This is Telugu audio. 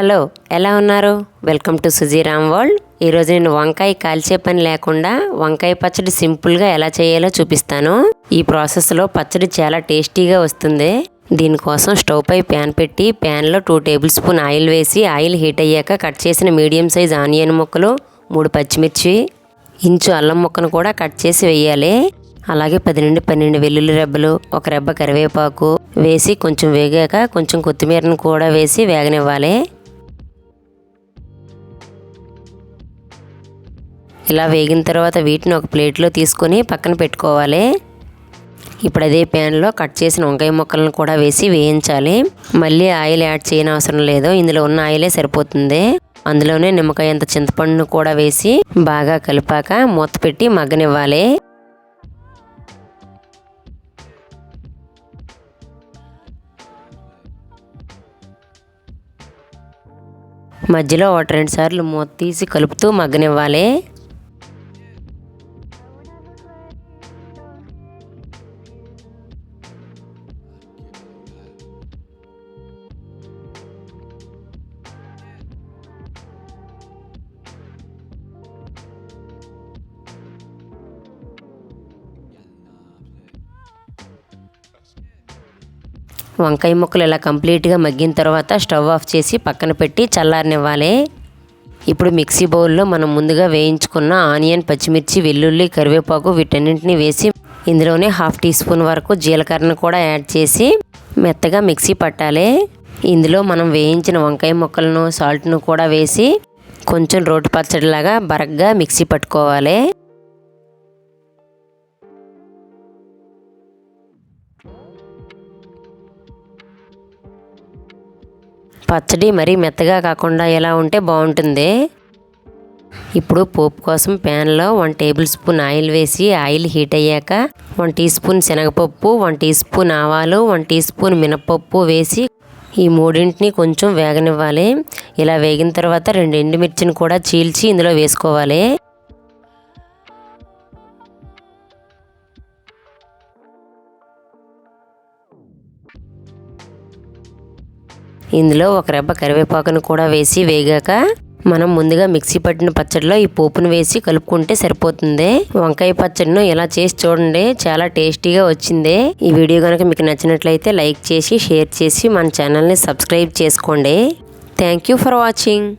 హలో ఎలా ఉన్నారు? Welcome to Sujiram world. ఈరోజు నేను వంకాయ కాల్చే పని లేకుండా వంకాయ పచ్చడి సింపుల్గా ఎలా చేయాలో చూపిస్తాను. ఈ ప్రాసెస్లో పచ్చడి చాలా టేస్టీగా వస్తుంది. దీనికోసం స్టవ్ పై ప్యాన్ పెట్టి ప్యాన్లో టూ టేబుల్ స్పూన్ ఆయిల్ వేసి ఆయిల్ హీట్ అయ్యాక కట్ చేసిన మీడియం సైజ్ ఆనియన్ ముక్కలు మూడు పచ్చిమిర్చి ఇంచు అల్లం ముక్కను కూడా కట్ చేసి వేయాలి. అలాగే పది నుండి పన్నెండు వెల్లుల్లి రెబ్బలు ఒక రెబ్బ కరివేపాకు వేసి కొంచెం వేగాక కొంచెం కొత్తిమీరను కూడా వేసి వేగనివ్వాలి. ఇలా వేగిన తర్వాత వీటిని ఒక ప్లేట్లో తీసుకొని పక్కన పెట్టుకోవాలి. ఇప్పుడు అదే ప్యాన్లో కట్ చేసిన వంకాయ ముక్కలను కూడా వేసి వేయించాలి. మళ్ళీ ఆయిల్ యాడ్ చేయని అవసరం లేదు. ఇందులో ఉన్న ఆయిలే సరిపోతుంది. అందులోనే నిమ్మకాయ అంత చింతపండును కూడా వేసి బాగా కలిపాక మూత పెట్టి మగ్గనివ్వాలి. మధ్యలో ఒకటి రెండు సార్లు మూత తీసి కలుపుతూ మగ్గనివ్వాలి. వంకాయ ముక్కలు ఇలా కంప్లీట్గా మగ్గిన తర్వాత స్టవ్ ఆఫ్ చేసి పక్కన పెట్టి చల్లారనివ్వాలి. ఇప్పుడు మిక్సీ బౌల్లో మనం ముందుగా వేయించుకున్న ఆనియన్ పచ్చిమిర్చి వెల్లుల్లి కరివేపాకు వీటన్నింటిని వేసి ఇందులోనే హాఫ్ టీ స్పూన్ వరకు జీలకర్రను కూడా యాడ్ చేసి మెత్తగా మిక్సీ పట్టాలి. ఇందులో మనం వేయించిన వంకాయ ముక్కలను సాల్ట్ను కూడా వేసి కొంచెం రోటి పచ్చడిలాగా బరగ్గా మిక్సీ పట్టుకోవాలి. పచ్చడి మరీ మెత్తగా కాకుండా ఎలా ఉంటే బాగుంటుంది. ఇప్పుడు పోపు కోసం ప్యాన్లో వన్ టేబుల్ స్పూన్ ఆయిల్ వేసి ఆయిల్ హీట్ అయ్యాక వన్ టీ స్పూన్ శనగపప్పు వన్ టీ స్పూన్ ఆవాలు వన్ టీ స్పూన్ మినపప్పు వేసి ఈ మూడింటిని కొంచెం వేగనివ్వాలి. ఇలా వేగిన తర్వాత రెండు ఎండుమిర్చిని కూడా చీల్చి ఇందులో వేసుకోవాలి. ఇందులో ఒక రెబ్బ కరివేపాకును కూడా వేసి వేగాక మనం ముందుగా మిక్సీ పట్టిన పచ్చడిలో ఈ పోపును వేసి కలుపుకుంటే సరిపోతుంది. వంకాయ పచ్చడిను ఇలా చేసి చూడండి చాలా టేస్టీగా వచ్చింది. ఈ వీడియో కనుక మీకు నచ్చినట్లయితే లైక్ చేసి షేర్ చేసి మన ఛానల్ని సబ్స్క్రైబ్ చేసుకోండి. Thank you for watching.